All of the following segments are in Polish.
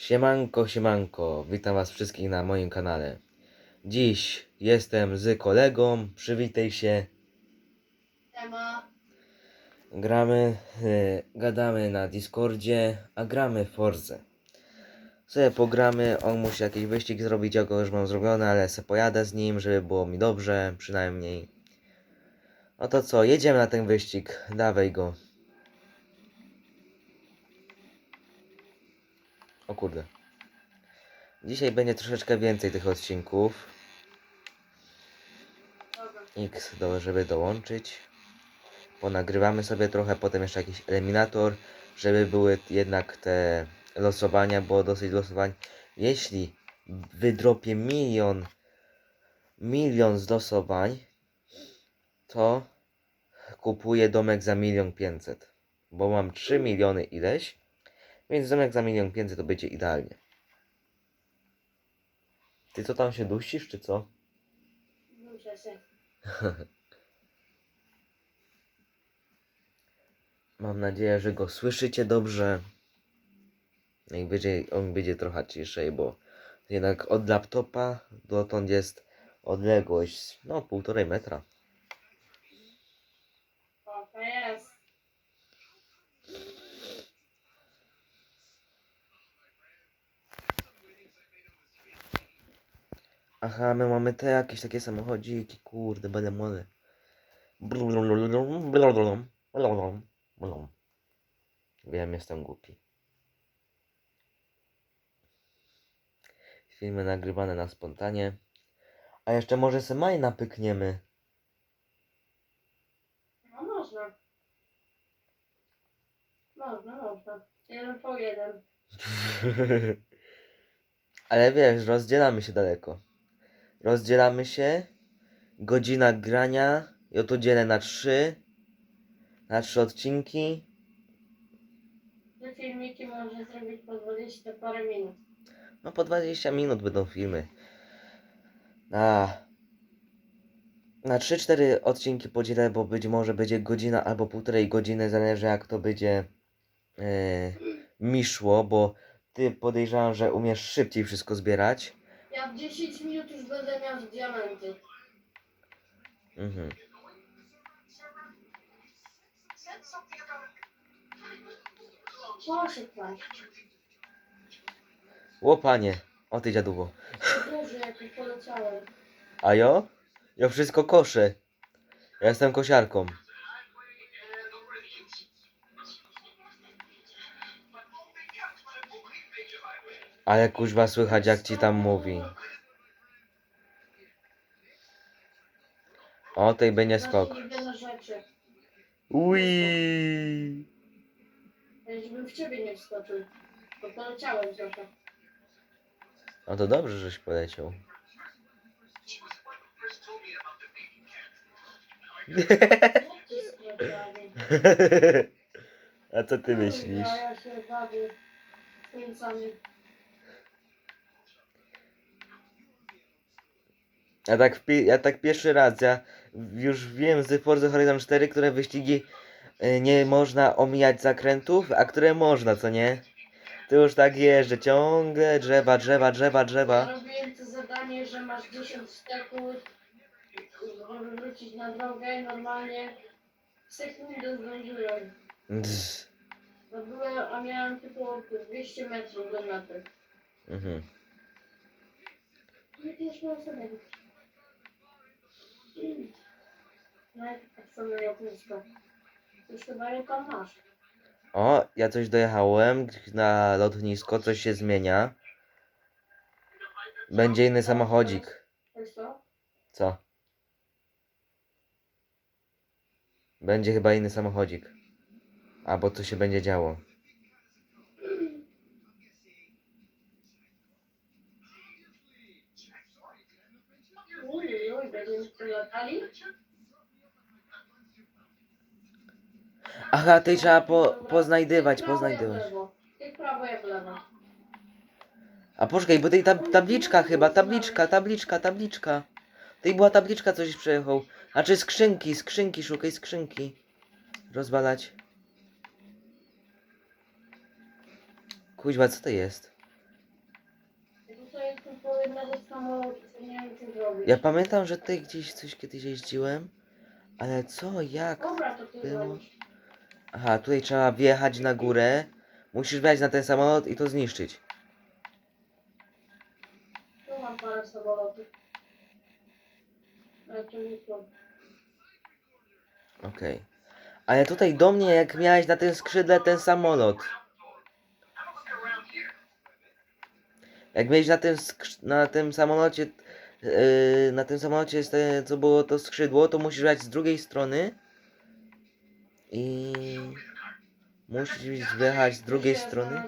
Siemanko, siemanko, witam was wszystkich na moim kanale. Dziś jestem z kolegą, przywitaj się. Tema. Gramy, e, gadamy na Discordzie, a gramy w Forze. Sobie pogramy, on musi jakiś wyścig zrobić, ja go już mam zrobiony, ale se pojadę z nim, żeby było mi dobrze, przynajmniej. No to co, jedziemy na ten wyścig, dawaj go. O kurde. Dzisiaj będzie troszeczkę więcej tych odcinków. X, do, żeby dołączyć. Ponagrywamy sobie trochę, potem jeszcze jakiś eliminator, żeby były jednak te losowania, bo dosyć losowań. Jeśli wydropię milion, milion losowań, to kupuję domek za milion pięćset. Bo mam 3 miliony ileś, więc domek za milion pięćset to będzie idealnie. Ty co tam się dusisz, czy co? Muszę się. Mam nadzieję, że go słyszycie dobrze. Najwyżej on będzie trochę ciszej, bo jednak od laptopa dotąd jest odległość no półtorej metra. O, to jest. Aha, my mamy te jakieś takie samochodziki, kurde, będę młody. Wiem, jestem głupi. Filmy nagrywane na spontanie. A jeszcze może se majna pykniemy. No można. Można, można. Jeden po jeden. Ale wiesz, rozdzielamy się daleko. Rozdzielamy się. Godzina grania. Ja to dzielę na trzy. Na trzy odcinki. Te filmiki można zrobić po 20 parę minut. No po 20 minut będą filmy. Na, na 3-4 odcinki podzielę, bo być może będzie godzina albo półtorej godziny, zależy jak to będzie e, mi szło, bo ty podejrzewam, że umiesz szybciej wszystko zbierać. Ja w 10 minut już będę miał diamenty. Mhm. Proszę paść. Łopanie, o ty dziaduwo. Duży jaki poleciałem. A jo? Ja wszystko koszę. Ja jestem kosiarką. Ale kuźwa słychać jak ci tam mówi. O, tej będzie skok. Ui. Ja żebym w ciebie nie wskoczył. Bo poleciałem trochę. No to dobrze, żeś poleciał. A co ty myślisz? Ja, ja się bawię skręcami. Ja tak, ja tak pierwszy raz, ja już wiem z Forza Horizon 4, które wyścigi y, nie można omijać zakrętów, a które można, co nie? Tu już tak jeżdżę, ciągle drzewa, drzewa, drzewa, Ja drzewa. robiłem to zadanie, że masz 10 sekund, żeby wrócić na drogę normalnie w sekundę zdążyłem. No byłem, a miałem tylko 200 metrów do mety. Mhm. Nie pierwszy raz sobie. I samo jak nisko. Już chyba masz. O, ja coś dojechałem na lotnisko, coś się zmienia. Będzie inny samochodzik. Co? Co? Będzie chyba inny samochodzik. Albo co się będzie działo. Latali? Aha, tej trzeba po, poznajdywać, poznajdywać. A poczekaj, bo tej tab tabliczka chyba, tabliczka, tabliczka, tabliczka. Tej była tabliczka, coś przejechał. Znaczy skrzynki, skrzynki, szukaj skrzynki. Rozwalać. Kuźwa, co to jest? samolotu, co nie zrobić. Ja pamiętam, że ty gdzieś coś kiedyś jeździłem, ale co, jak? Dobra, to ty było? zrobisz. Aha, tutaj trzeba wjechać na górę. Musisz wjechać na ten samolot i to zniszczyć. Tu mam parę samolotów. Ale to nie to. Okej. Ale tutaj do mnie, jak miałeś na tym skrzydle ten samolot. Jak miałeś na tym, na tym samolocie, na tym samolocie, jest te, co było to skrzydło, to musisz jechać z drugiej strony. I musisz wjechać z drugiej strony.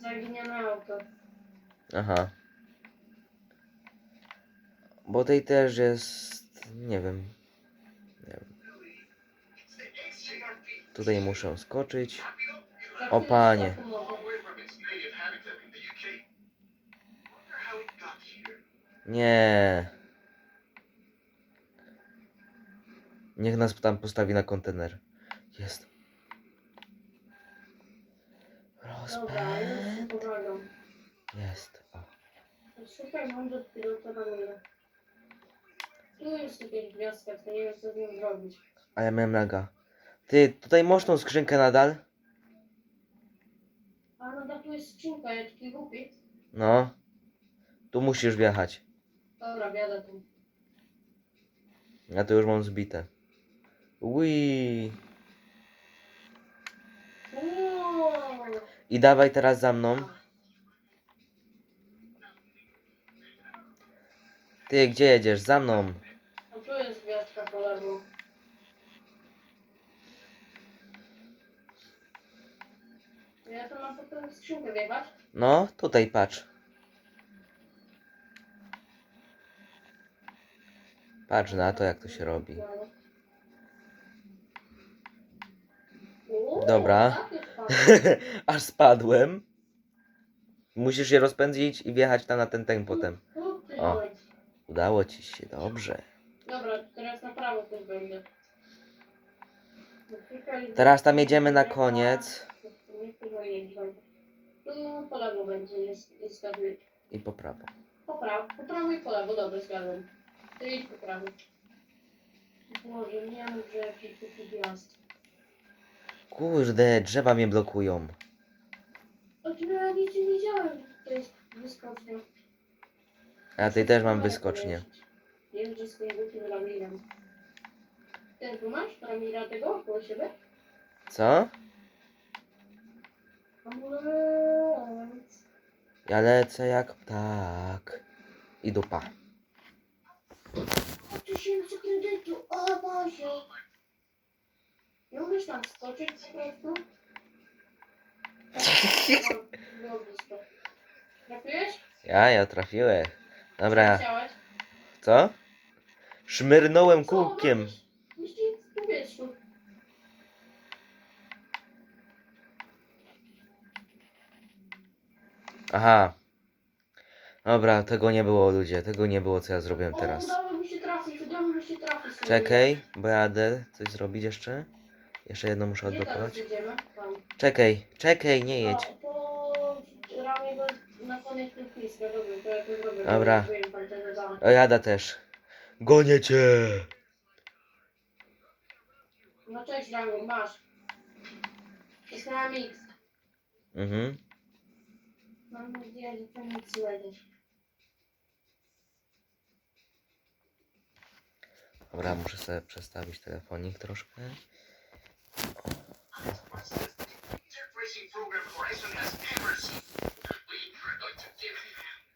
Zaginione auto. Aha. Bo tej też jest, nie wiem. Nie wiem. Tutaj muszę skoczyć. O, panie. Nie. Niech nas tam postawi na kontener. Jest. Dobra, już Rozpęd. pomagam. Jest. O. Szukaj mądrze pilotowanego. Tu jest tutaj gwiazdka, to nie wiem co z nią zrobić. A ja miałem laga. Ty, tutaj masz tą skrzynkę nadal? A no tak tu jest skrzynka, ja taki głupi. No. Tu musisz wjechać. Dobra, biada tu. Ja to już mam zbite. Ui. I dawaj teraz za mną. Ty, gdzie jedziesz? Za mną. A tu jest gwiazdka po lewo. Ja to mam po tą skrzynkę wjechać? No, tutaj patrz. Patrz na to, jak to się robi. No. Dobra. Aż spadłem. Musisz się rozpędzić i wjechać tam na ten ten potem. O. Udało ci się, dobrze. Dobra, teraz na prawo też będę. No, Teraz tam jedziemy na koniec. Tu po lewo będzie, jest. I po prawo. Po prawo, po prawo i po lewo, dobra, zgadłem. Ty idź po prawo. Boże, nie mów, że gwiazd. Kurde, drzewa mnie blokują. O tym ja nic nie widziałem, to jest wyskocznia. Ja tutaj też mam wyskocznię. Jeżdżę swoim głupim Ramirem. Ty tu masz Ramira tego koło siebie? Co? Ambulans. Ja lecę jak ptak. I dupa. O tysięcy kredytu, o Boże! Nie umiesz tam skoczyć Było blisko. Trafiłeś? Ja, ja trafiłem. Dobra, Chciałeś? co? Szmyrnąłem kółkiem. Myśli w powietrzu. Aha. Dobra, tego nie było ludzie, tego nie było co ja zrobiłem teraz. udało mi się trafić, udało mi się trafić. sobie. Czekaj, bo jadę coś zrobić jeszcze. Jeszcze jedno muszę odblokować. Czekaj, czekaj, nie jedź. Na koniec lotniska, dobra. O, jada też. Gonię cię! No cześć Rango, masz. Jest na mix. Mhm. Mam nadzieję, że to nic znajdziesz. Dobra, muszę sobie przestawić telefonik troszkę.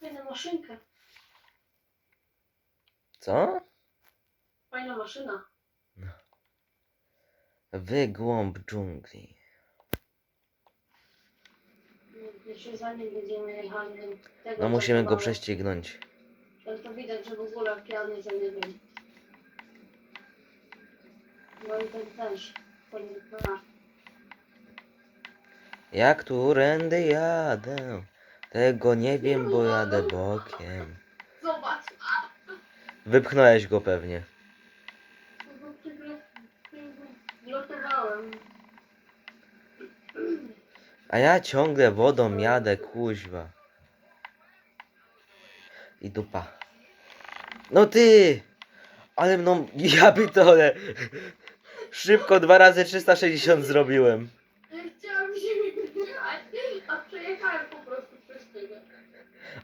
Fajna maszynka. Co? Fajna maszyna. Wygłąb dżungli. Jeszcze zanim będziemy jechali. Tego No musimy go prześcignąć. To, to widać, że w ogóle piany, że nie wiem. No ten też. Jak tu rędy jadę? Tego nie wiem, bo jadę bokiem. Zobacz! Wypchnąłeś go pewnie. Lotowałem. A ja ciągle wodą jadę, kuźwa. I dupa. No ty! Ale no, ja pitole. Szybko dwa razy 360 zrobiłem. Nie chciałam się wyjechać, a przejechałem po prostu przez ciebie.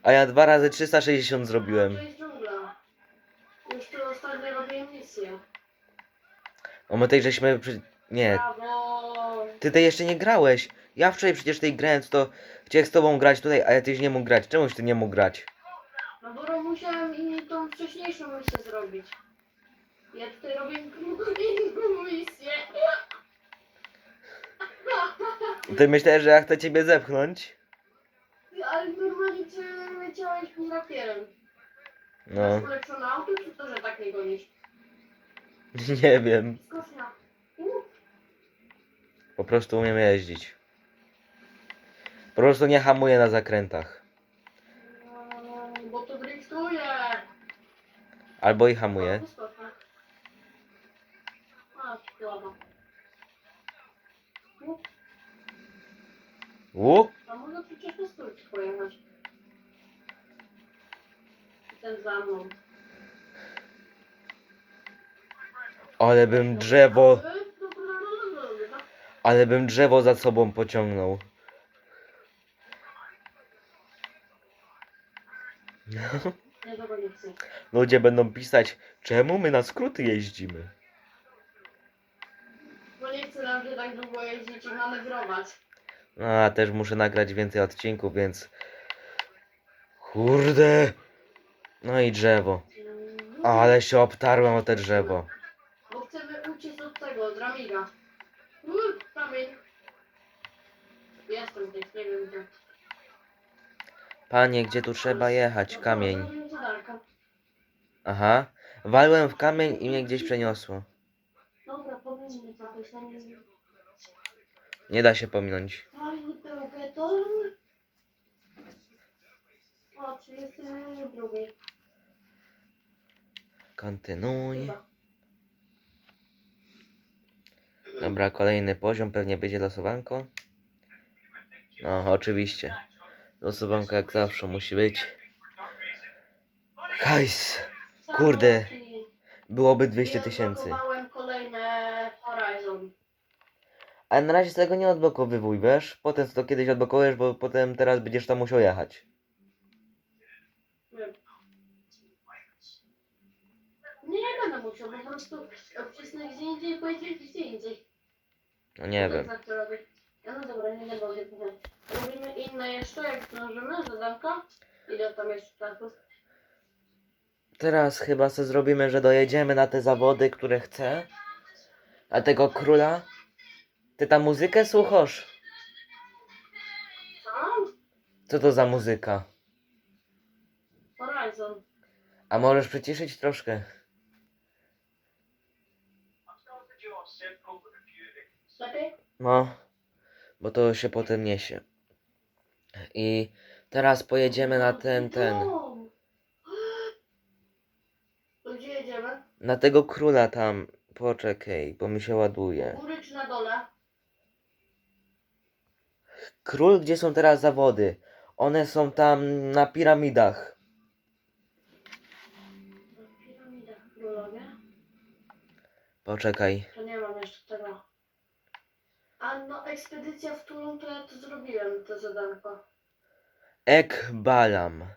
A ja dwa razy 360 zrobiłem. To jest dżungla. Już tu ostatnio robię misję. O my tej żeśmy... Przy... Nie, Brawo! ty tej jeszcze nie grałeś. Ja wczoraj przecież tej grając to chciałem z tobą grać tutaj, ale tyś nie mógł grać. Czemuś ty nie mógł grać? No bo musiałem i tą wcześniejszą misję zrobić. Ja tutaj robię inną misję. Ty myślałeś, że ja chcę ciebie zepchnąć? Ale normalnie cię leciałeś mi rapierem. No, Masz ulepszone auto, czy to, że tak nie gonisz? nie wiem. Skocznia. Po prostu umiem jeździć. Po prostu nie hamuję na zakrętach. Mm, Bo to driftuje. Albo i hamuję. O, skocznia. A, słabo. U, Łup? A mogę przecież na stójce pojechać. Ten za mną. Ale bym drzewo, ale bym drzewo za sobą pociągnął. Nie, tego nie chcę. Ludzie będą pisać, czemu my na skróty jeździmy. Bo nie chcę nam tak długo jeździć i manewrować. No, a też muszę nagrać więcej odcinków, więc... Kurde! No i drzewo. Mm, Ale się obtarłem o te drzewo. Bo chcemy uciec od tego, od Ramiga. Uuu, kamień. Jestem gdzieś, nie wiem gdzie. Panie, gdzie tu trzeba jechać? Kamień. Zrobimy zadarka. Aha. Walłem w kamień i mnie gdzieś przeniosło. Dobra, powinniśmy trafić na nie. Nie da się pominąć. Fajny pełgeton. O, 32. Kontynuuj. Dobra, kolejny poziom, pewnie będzie losowanko. No, oczywiście. Losowanko jak zawsze musi być. Hajs. Kurde. Byłoby 200 Ja tysięcy. Ale na razie tego nie odblokowywuj, wiesz? Potem to kiedyś odblokujesz, bo potem teraz będziesz tam musiał jechać. Nie, nie będę musiał, po prostu obcisnę gdzie indziej i pojedziesz gdzie indziej. No nie wiem. Tak to robię. No dobra, nie będę. Robimy inne jeszcze, jak zdążymy, zadanka. Ile tam jeszcze czasu? Teraz chyba sobie zrobimy, że dojedziemy na te zawody, które chcę. A tego króla. Ty tam muzykę słuchasz? Co? Co to za muzyka? Horizon. A możesz przyciszyć troszkę? Lepiej? No, bo to się potem niesie. I teraz pojedziemy na ten, ten. To gdzie jedziemy? Na tego króla tam. Poczekaj, bo mi się ładuje. góry czy na dole? Król, gdzie są teraz zawody? One są tam na piramidach. Na piramidach królowie. Poczekaj. To nie mam jeszcze tego. A no, ekspedycja w Tulum to ja to zrobiłem, to zadanko. Ekbalam.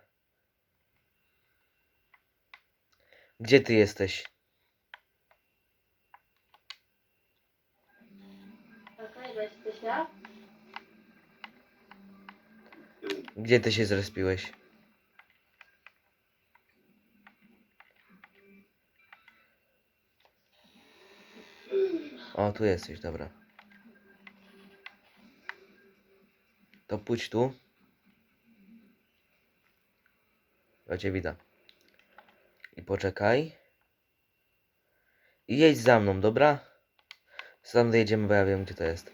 Gdzie ty jesteś? Okej, okay, jesteś ja? Gdzie ty się zrespiłeś? O, tu jesteś, dobra. To pójdź tu. Ja cię widzę. I poczekaj. I jedź za mną, dobra? Sam dojedziemy, bo ja wiem, gdzie to jest.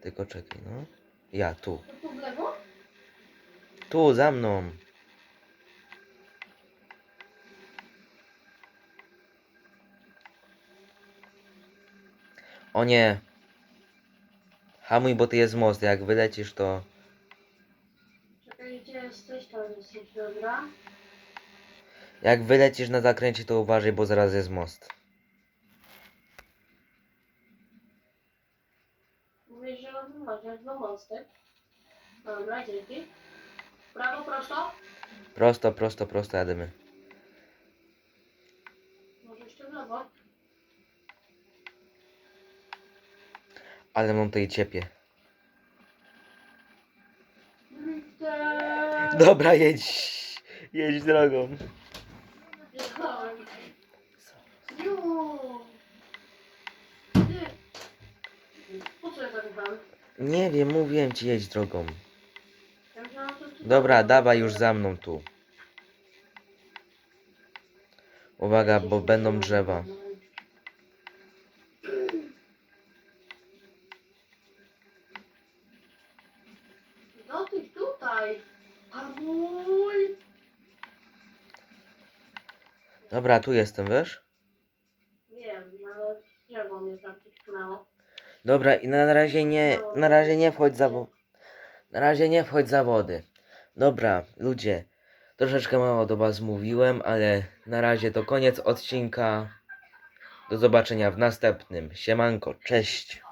Tylko czekaj, no. Ja, tu. Tu w lewo? Tu, za mną. O nie. Hamuj, bo ty jest most. Jak wylecisz, to... Czekaj, gdzie jest jesteś, tam jesteś, dobra. Jak wylecisz na zakręcie, to uważaj, bo zaraz jest most. Mówisz, że mam wymawiać do mostek. Dobra, dzięki. Prawo, prosto. Prosto, prosto, prosto jadymy. Może jeszcze w lewo. Ale mam tutaj ciepie. Witam. Dobra, jedź. Jedź drogą. Jechałem. Ju. Ty. Po co ja tak jechałem? Nie wiem, mówiłem ci jedź drogą. Ja myślałam, że tu- Dobra, dawaj już za mną tu. Uwaga, bo będą drzewa. No ty tutaj. Hamuj. Dobra, tu jestem, wiesz? Wiem, ale drzewo mnie przytknęło. Dobra, i na razie nie, na razie nie wchodź za wo- Na razie nie wchodź za wody. Dobra, ludzie, troszeczkę mało do was mówiłem, ale na razie to koniec odcinka. Do zobaczenia w następnym. Siemanko, cześć.